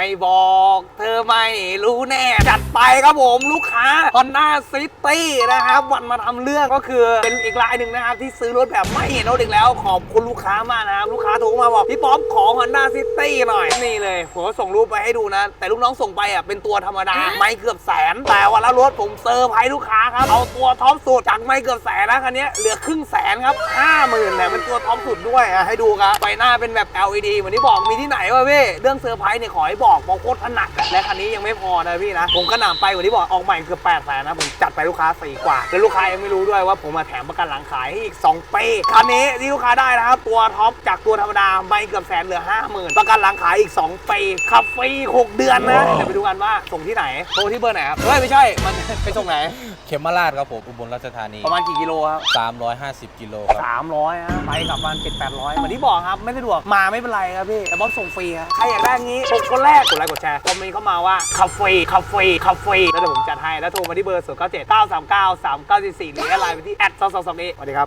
ไม่บอก เธอไม่รู้แน่ จัดไปครับผมลูกค้า Honda City นะครับ วันมาทำเรื่องก็คือเป็นอีกรายหนึ่งนะครับ ที่ซื้อรถแบบไม่เห็นรถอีกแล้ว ขอบคุณลูกค้ามากนะครับ ลูกค้าโทรมาบอก พี่ป๊อปขอ Honda City หน่อย นี่เลยผมก็ส่งรูปไปให้ดูนะ แต่ลูกน้องส่งไปอะเป็นตัวธรรมดา ไม่เกือบแสน แต่วันละรถผมเซอร์ไพรส์ลูกค้าครับเอาตัวท็อปสุดจากไม่เกือบแสนนะคันนี้เหลือครึ่งแสนครับห้าหมื่นเนี่ยเป็นตัวท็อปสุดด้วยอะให้ดูครับไฟหน้าเป็นแบบ LED เหมือนที่บอกมีที่ไหนวะพี่เรื่องเซอร์ไพรส์เนี่ยขอให้บอกเพราะโคตรถนัดอะและคันนี้ยังไม่พอนะพี่นะ ผมก็หนำไปเหมือนที่บอกออกใหม่เกือบแปดแสนนะ ผมจัดไปลูกค้าสี่กว่า แล้วลูกค้ายังไม่รู้ด้วยว่าผมมาแถมประกันหลังขายให้อีก2ปีคันนี้ที่ลูกค้าได้นะครับตัวท็อปจากตัวธรรมดาไม่เกือบแสนเหลือห้าหมื่นประกันหลังขายอีก2ปีขับฟรีหกเดือนนะเดี๋ยวไปดูกันว่าส่งที่ไหนโทรที่เบอร์ไหนครับเฮ้ยไม่ใช่มันไปส่งไหน เขมราชครับผมอุบลราชธานีประมาณกี่กิโลครับ350กิโลครับสามร้อยฮะไปกลับวันเจ็ดแปดร้อยเหมือนที่บอกครับไม่สะดวกมาไม่เป็นไรครับพี่แต่บอสส่งฟรีครับใครอยากได้งี้กดคนแรกกดไลค์กดแชร์คอมเมนต์เข้ามาว่าคาเฟ่คาเฟ่คาเฟ่แล้วเดี๋ยวผมจัดให้แล้วโทรมาที่เบอร์ศูนย์เก้าเจ็ดเก้าสามเก้าสามเก้าสี่สี่หรือแอดไลน์ไปที่แอดสองสองสองเอสวัสดีครับ